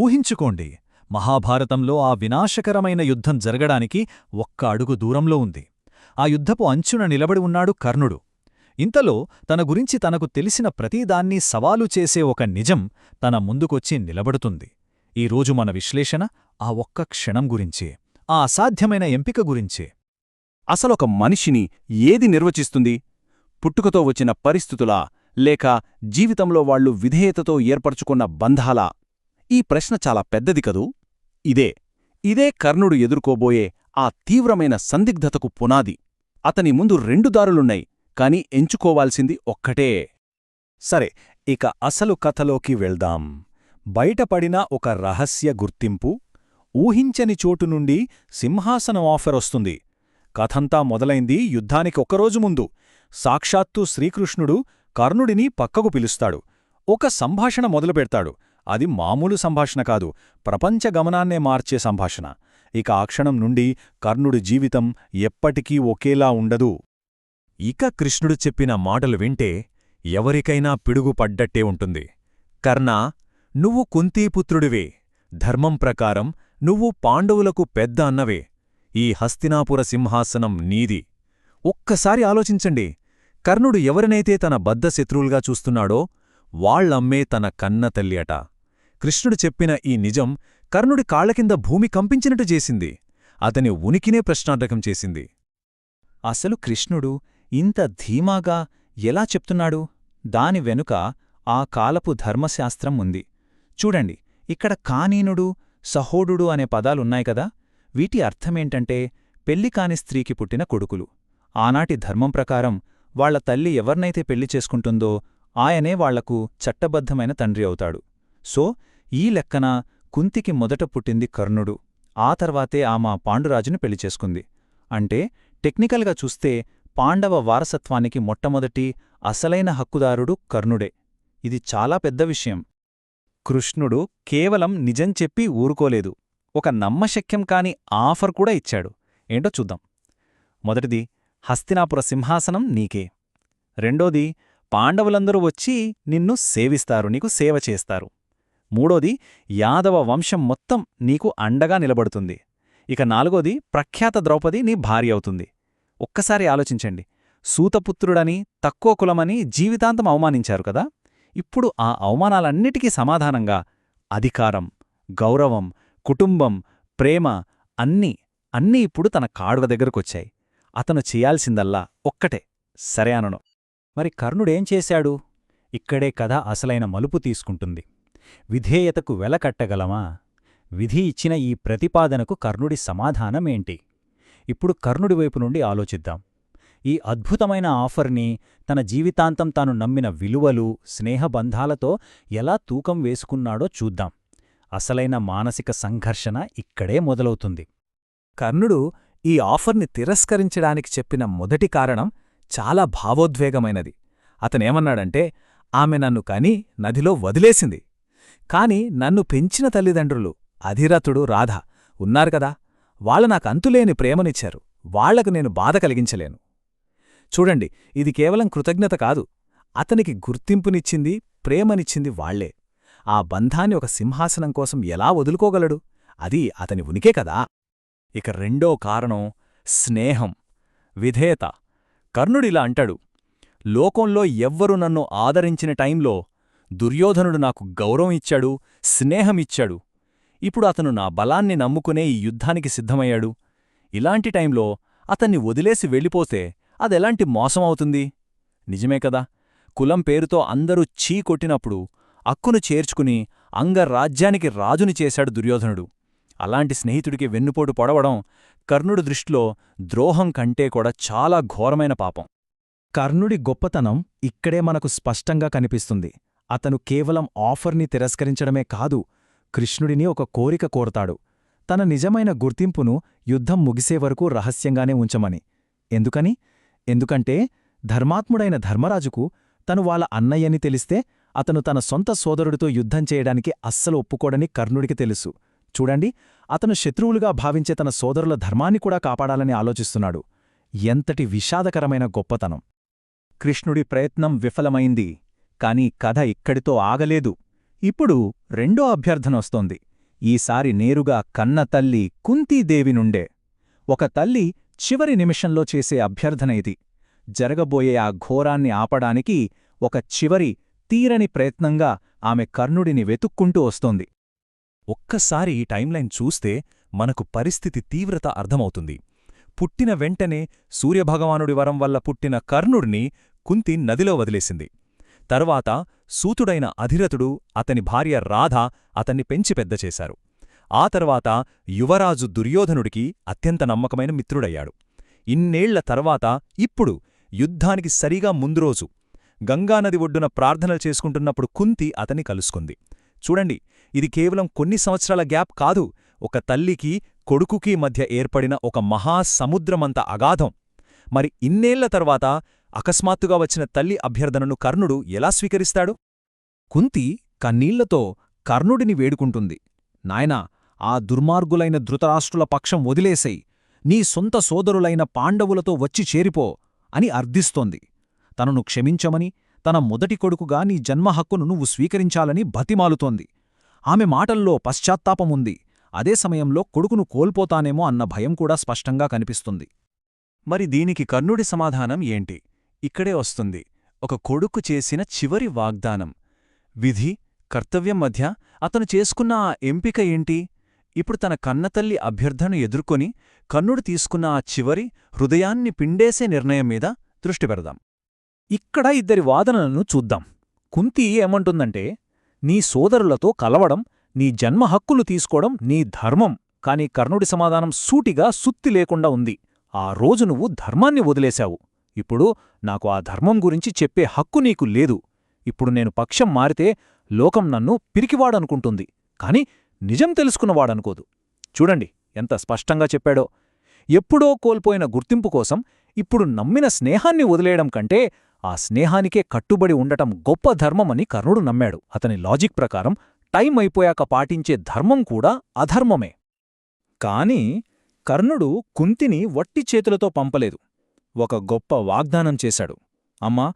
ఊహించుకోండి మహాభారతంలో ఆ వినాశకరమైన యుద్ధం జరగడానికి ఒక్క అడుగు దూరంలో ఉంది. ఆ యుద్ధపు అంచున నిలబడి ఉన్నాడు కర్ణుడు. ఇంతలో తన గురించి తనకు తెలిసిన ప్రతిదాన్ని సవాలు చేసే ఒక నిజం తన ముందుకొచ్చి నిలబడుతుంది. ఈరోజు మన విశ్లేషణ ఆ ఒక్క క్షణం గురించే ఆ అసాధ్యమైన ఎంపిక గురించే. అసలొక మనిషిని ఏది నిర్వచిస్తుంది? పుట్టుకతో వచ్చిన పరిస్థితులా లేక జీవితంలో వాళ్ళు విధేయతతో ఏర్పరచుకున్న బంధాలా? ఈ ప్రశ్న చాలా పెద్దది కదూ? ఇదే ఇదే కర్ణుడు ఎదుర్కోబోయే ఆ తీవ్రమైన సందిగ్ధతకు పునాది. అతని ముందు రెండు దారులున్నాయి కాని ఎంచుకోవాల్సింది ఒక్కటే. సరే ఇక అసలు కథలోకి వెళ్దాం. బయటపడిన ఒక రహస్య గుర్తింపు ఊహించని చోటు నుండి సింహాసనం ఆఫర్ వస్తుంది. కథంతా మొదలైంది యుద్ధానికి ఒకరోజు ముందు. సాక్షాత్తు శ్రీకృష్ణుడు కర్ణుడిని పక్కకు పిలుస్తాడు. ఒక సంభాషణ మొదలుపెడతాడు. అది మామూలు సంభాషణ కాదు ప్రపంచ గమనాన్నే మార్చే సంభాషణ. ఇక ఆ క్షణం నుండి కర్ణుడి జీవితం ఎప్పటికీ ఒకేలా ఉండదు. ఇక కృష్ణుడు చెప్పిన మాటలు వింటే ఎవరికైనా పిడుగు పడ్డట్టే ఉంటుంది. కర్ణా నువ్వు కుంతీపుత్రుడివే. ధర్మం ప్రకారం నువ్వు పాండవులకు పెద్ద అన్నవే. ఈ హస్తినాపుర సింహాసనం నీది. ఒక్కసారి ఆలోచించండి. కర్ణుడు ఎవరినైతే తన బద్ధ శత్రువులుగా చూస్తున్నాడో వాళ్ళమ్మే తన కన్న తల్లి అట. కృష్ణుడు చెప్పిన ఈ నిజం కర్ణుడి కాళ్ళకింద భూమి కంపించినట్టు చేసింది. అతని ఉనికినే ప్రశ్నార్థకం చేసింది. అసలు కృష్ణుడు ఇంత ధీమాగా ఎలా చెప్తున్నాడు? దాని వెనుక ఆ కాలపు ధర్మశాస్త్రం ఉంది. చూడండి ఇక్కడ కానీనుడు సహోడుడు అనే పదాలున్నాయి కదా? వీటి అర్థమేంటంటే పెళ్ళి కాని స్త్రీకి పుట్టిన కొడుకులు. ఆనాటి ధర్మం ప్రకారం వాళ్ళ తల్లి ఎవర్నైతే పెళ్ళి చేసుకుంటుందో ఆయనే వాళ్ళకు చట్టబద్ధమైన తండ్రి అవుతాడు. సో ఈ లెక్కన కుంతికి మొదట పుట్టింది కర్ణుడు. ఆ తర్వాతే ఆమె పాండురాజును పెళ్ళి చేసుకుంది. అంటే టెక్నికల్గా చూస్తే పాండవ వారసత్వానికి మొట్టమొదటి అసలైన హక్కుదారుడు కర్ణుడే. ఇది చాలా పెద్ద విషయం. కృష్ణుడు కేవలం నిజం చెప్పి ఊరుకోలేదు. ఒక నమ్మశక్యం కాని ఆఫర్ కూడా ఇచ్చాడు. ఏంటో చూద్దాం. మొదటిది హస్తినాపుర సింహాసనం నీకే. రెండోది పాండవులందరూ వచ్చి నిన్ను సేవిస్తారు నీకు సేవ చేస్తారు. మూడోది యాదవ వంశం మొత్తం నీకు అండగా నిలబడుతుంది. ఇక నాలుగోది ప్రఖ్యాత ద్రౌపది నీ భార్య అవుతుంది. ఒక్కసారి ఆలోచించండి. సూతపుత్రుడని తక్కువ కులమని జీవితాంతం అవమానించారు కదా? ఇప్పుడు ఆ అవమానాలన్నిటికీ సమాధానంగా అధికారం గౌరవం కుటుంబం ప్రేమ అన్నీ అన్నీ ఇప్పుడు తన కాడువ దగ్గరకొచ్చాయి. అతను చేయాల్సిందల్లా ఒక్కటే సరే అనను. మరి కర్ణుడేం చేశాడు? ఇక్కడే కథ అసలైన మలుపు తీసుకుంటుంది. విధేయతకు వెలకట్టగలమా విధి ఇచ్చిన ఈ ప్రతిపాదనకు కర్ణుడి సమాధానమేంటి ఇప్పుడు కర్ణుడి వైపు నుండి ఆలోచిద్దాం. ఈ అద్భుతమైన ఆఫర్ని తన జీవితాంతం తాను నమ్మిన విలువలు స్నేహబంధాలతో ఎలా తూకం వేసుకున్నాడో చూద్దాం. అసలైన మానసిక సంఘర్షణ ఇక్కడే మొదలవుతుంది. కర్ణుడు ఈ ఆఫర్ని తిరస్కరించడానికి చెప్పిన మొదటి కారణం చాలా భావోద్వేగమైనది. అతనేమన్నాడంటే ఆమె నన్ను కని నదిలో వదిలేసింది. కాని నన్ను పెంచిన తల్లిదండ్రులు అధిరథుడు రాధ ఉన్నారు కదా. వాళ్ళ నాకంతులేని ప్రేమనిచ్చారు. వాళ్ళకు నేను బాధ కలిగించలేను. చూడండి ఇది కేవలం కృతజ్ఞత కాదు. అతనికి గుర్తింపునిచ్చింది ప్రేమనిచ్చింది వాళ్ళే. ఆ బంధాన్ని ఒక సింహాసనం కోసం ఎలా వదులుకోగలడు? అది అతని ఉనికే కదా. ఇక రెండో కారణం స్నేహం. విధేయత. కర్ణుడిలా అంటాడు లోకంలో ఎవ్వరు నన్ను ఆదరించిన టైంలో దుర్యోధనుడు నాకు గౌరవం ఇచ్చాడు స్నేహమిచ్చాడు ఇప్పుడు అతను నా బలాన్ని నమ్ముకునే ఈ యుద్ధానికి సిద్ధమయ్యాడు. ఇలాంటి టైంలో అతన్ని వదిలేసి వెళ్ళిపోతే అదెలాంటి మోసమవుతుంది? నిజమే కదా. కులం పేరుతో అందరూ చీ కొట్టినప్పుడు అక్కును చేర్చుకుని అంగరాజ్యానికి రాజుని చేశాడు దుర్యోధనుడు. అలాంటి స్నేహితుడికి వెన్నుపోటు పొడవడం కర్ణుడి దృష్టిలో ద్రోహం కంటే కూడా చాలా ఘోరమైన పాపం. కర్ణుడి గొప్పతనం ఇక్కడే మనకు స్పష్టంగా కనిపిస్తుంది. అతను కేవలం ఆఫర్ని తిరస్కరించడమే కాదు కృష్ణుడిని ఒక కోరిక కోరతాడు. తన నిజమైన గుర్తింపును యుద్ధం ముగిసే వరకు రహస్యంగానే ఉంచమని. ఎందుకని? ఎందుకంటే ధర్మాత్ముడైన ధర్మరాజుకు తను వాళ్ళ అన్నయ్యని తెలిస్తే అతను తన సొంత సోదరుడితో యుద్ధం చేయడానికి అస్సలు ఒప్పుకోడని కర్ణుడికి తెలుసు. చూడండి అతను శత్రువులుగా భావించే తన సోదరుల ధర్మాన్ని కూడా కాపాడాలని ఆలోచిస్తున్నాడు. ఎంతటి విషాదకరమైన గొప్పతనం! కృష్ణుడి ప్రయత్నం విఫలమైంది. కాని కథ ఇక్కడితో ఆగలేదు. ఇప్పుడు రెండో అభ్యర్థనొస్తోంది. ఈసారి నేరుగా కన్న తల్లి కుంతీదేవి నుండే. ఒక తల్లి చివరి నిమిషంలో చేసే అభ్యర్థన ఇది. జరగబోయే ఆ ఘోరాన్ని ఆపడానికి ఒక చివరి తీరని ప్రయత్నంగా ఆమె కర్ణుడిని వెతుక్కుంటూ వస్తోంది. ఒక్కసారి ఈ టైంలైన్ చూస్తే మనకు పరిస్థితి తీవ్రత అర్థమవుతుంది. పుట్టిన వెంటనే సూర్యభగవానుడి వరం వల్ల పుట్టిన కర్ణుడిని కుంతి నదిలో వదిలేసింది. తర్వాత సూతుడైన అధిరథుడు అతని భార్య రాధ అతన్ని పెంచి పెద్ద చేశారు. ఆ తర్వాత యువరాజు దుర్యోధనుడికి అత్యంత నమ్మకమైన మిత్రుడయ్యాడు. ఇన్నేళ్ళ తర్వాత ఇప్పుడు యుద్ధానికి సరిగా ముందు రోజు గంగానది ఒడ్డున ప్రార్థనలు చేసుకుంటున్నప్పుడు కుంతి అతన్ని కలుసుకుంది. చూడండి ఇది కేవలం కొన్ని సంవత్సరాల గ్యాప్ కాదు ఒక తల్లికి కొడుకుకి మధ్య ఏర్పడిన ఒక మహాసముద్రమంత అగాధం. మరి ఇన్నేళ్ళ తర్వాత అకస్మాత్తుగా వచ్చిన తల్లి అభ్యర్థనను కర్ణుడు ఎలా స్వీకరిస్తాడు? కుంతి కన్నీళ్ళతో కర్ణుడిని వేడుకుంటుంది. నాయనా ఆ దుర్మార్గులైన ధృతరాష్ట్రుల పక్షం వదిలేసై నీ సొంత సోదరులైన పాండవులతో వచ్చి చేరిపో అని అర్థిస్తోంది. తనను క్షమించమని తన మొదటి కొడుకుగా నీ జన్మహక్కును నువ్వు స్వీకరించాలని బతిమాలుతోంది. ఆమె మాటల్లో పశ్చాత్తాపముంది అదే సమయంలో కొడుకును కోల్పోతానేమో అన్న భయం కూడా స్పష్టంగా కనిపిస్తుంది. మరి దీనికి కర్ణుడి సమాధానం ఏంటి? ఇక్కడే వస్తుంది. ఒక కొడుకు చేసిన చివరి వాగ్దానం. విధి కర్తవ్యం మధ్య అతను చేసుకున్న ఆ ఎంపిక ఏంటి? ఇప్పుడు తన కన్నతల్లి అభ్యర్థను ఎదుర్కొని కర్ణుడు తీసుకున్న ఆ చివరి హృదయాన్ని పిండేసే నిర్ణయం మీద దృష్టి పెడదాం. ఇక్కడ ఇద్దరి వాదనలను చూద్దాం. కుంతి ఏమంటుందంటే నీ సోదరులతో కలవడం నీ జన్మ హక్కులు తీసుకోవడం నీ ధర్మం కాని కర్ణుడి సమాధానం సూటిగా సుత్తి లేకుండా ఉంది. ఆ రోజు నువ్వు ధర్మాన్ని వదిలేశావు. ఇప్పుడు నాకు ఆ ధర్మం గురించి చెప్పే హక్కు నీకు లేదు. ఇప్పుడు నేను పక్షం మారితే లోకం నన్ను పిరికివాడనుకుంటుంది. కాని నిజం తెలుసుకున్నవాడనుకోదు. చూడండి ఎంత స్పష్టంగా చెప్పాడో. ఎప్పుడో కోల్పోయిన గుర్తింపు కోసం ఇప్పుడు నమ్మిన స్నేహాన్ని వదిలేయడం కంటే ఆ స్నేహానికే కట్టుబడి ఉండటం గొప్ప ధర్మమని కర్ణుడు నమ్మాడు. అతని లాజిక్ ప్రకారం టైం అయిపోయాక పాటించే ధర్మం కూడా అధర్మమే. కాని కర్ణుడు కుంతిని వట్టి చేతులతో పంపలేదు. ఒక గొప్ప వాగ్దానం చేశాడు. అమ్మా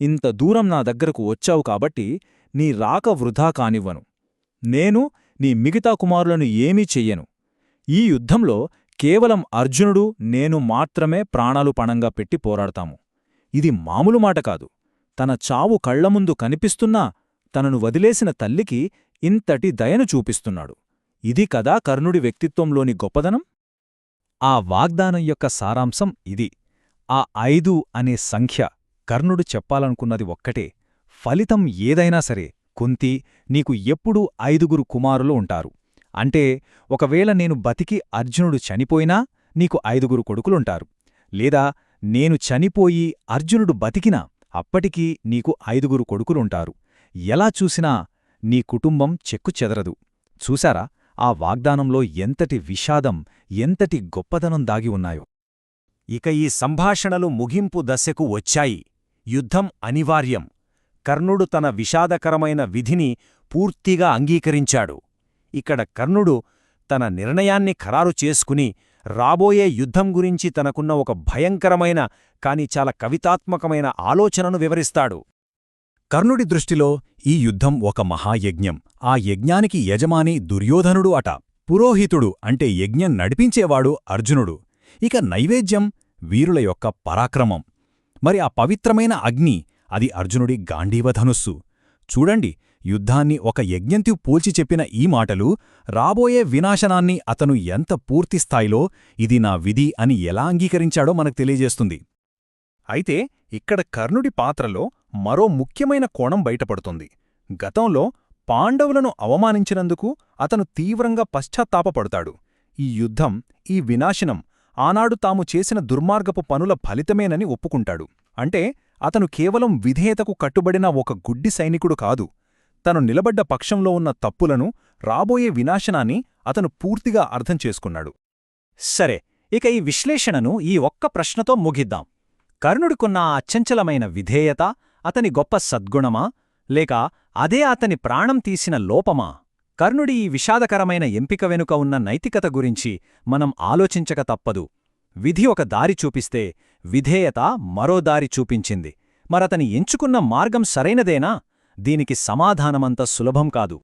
ఇంత దూరం నా దగ్గరకు వచ్చావు కాబట్టి నీ రాక వృధా కానివ్వను. నేను నీ మిగతా కుమారులను ఏమీ చెయ్యను. ఈ యుద్ధంలో కేవలం అర్జునుడు నేను మాత్రమే ప్రాణాలు పణంగా పెట్టి పోరాడతాము. ఇది మామూలు మాట కాదు. తన చావు కళ్ళముందు కనిపిస్తున్నా తనను వదిలేసిన తల్లికి ఇంతటి దయను చూపిస్తున్నాడు. ఇది కదా కర్ణుడి వ్యక్తిత్వంలోని గొప్పదనం? ఆ వాగ్దానం యొక్క సారాంశం ఇది. ఆ ఐదు అనే సంఖ్య కర్ణుడు చెప్పాలనుకున్నది ఒక్కటే. ఫలితం ఏదైనా సరే కుంతి నీకు ఎప్పుడూ ఐదుగురు కుమారులు ఉంటారు. అంటే ఒకవేళ నేను బతికి అర్జునుడు చనిపోయినా నీకు ఐదుగురు కొడుకులుంటారు. లేదా నేను చనిపోయి అర్జునుడు బతికినా అప్పటికీ నీకు ఐదుగురు కొడుకులుంటారు. ఎలా చూసినా నీ కుటుంబం చెక్కుచెదరదు చూశారా? ఆ వాగ్దానంలో ఎంతటి విషాదం ఎంతటి గొప్పదనం దాగి ఉన్నాయో. ఇక ఈ సంభాషణలు ముగింపు దశకు వచ్చాయి. యుద్ధం అనివార్యం. కర్ణుడు తన విషాదకరమైన విధిని పూర్తిగా అంగీకరించాడు. ఇక్కడ కర్ణుడు తన నిర్ణయాన్ని ఖరారు చేసుకుని రాబోయే యుద్ధం గురించి తనకున్న ఒక భయంకరమైన కాని చాలా కవితాత్మకమైన ఆలోచనను వివరిస్తాడు. కర్ణుడి దృష్టిలో ఈ యుద్ధం ఒక మహాయజ్ఞం. ఆ యజ్ఞానికి యజమాని దుర్యోధనుడు అట. పురోహితుడు అంటే యజ్ఞం నడిపించేవాడు అర్జునుడు. ఇక నైవేద్యం వీరుల యొక్క పరాక్రమం. మరి ఆ పవిత్రమైన అగ్ని అది అర్జునుడి గాంధీవధనుస్సు. చూడండి యుద్ధాన్ని ఒక యజ్ఞంతి పోల్చి చెప్పిన ఈ మాటలు రాబోయే వినాశనాన్ని అతను ఎంత పూర్తిస్థాయిలో ఇది నా విధి అని ఎలా అంగీకరించాడో మనకు తెలియజేస్తుంది. అయితే ఇక్కడ కర్ణుడి పాత్రలో మరో ముఖ్యమైన కోణం బయటపడుతుంది. గతంలో పాండవులను అవమానించినందుకు అతను తీవ్రంగా పశ్చాత్తాపపడతాడు. ఈ యుద్ధం ఈ వినాశనం ఆనాడు తాము చేసిన దుర్మార్గపు పనుల ఫలితమేనని ఒప్పుకుంటాడు. అంటే అతను కేవలం విధేయతకు కట్టుబడిన ఒక గుడ్డి సైనికుడు కాదు. తను నిలబడ్డ పక్షంలో ఉన్న తప్పులను రాబోయే వినాశనాన్ని అతను పూర్తిగా అర్థం చేసుకున్నాడు. సరే ఇక ఈ విశ్లేషణను ఈ ఒక్క ప్రశ్నతో ముగిద్దాం. కర్ణుడికున్న ఆ అచంచలమైన విధేయత అతని గొప్ప సద్గుణమా లేక అదే అతని ప్రాణం తీసిన లోపమా? కర్ణుడి ఈ విషాదకరమైన ఎంపిక వెనుక ఉన్న నైతికత గురించి మనం ఆలోచించక తప్పదు. విధి ఒక దారి చూపిస్తే విధేయత మరో దారి చూపించింది. మరతని ఎంచుకున్న మార్గం సరైనదేనా? దీనికి సమాధానమంత సులభం కాదు.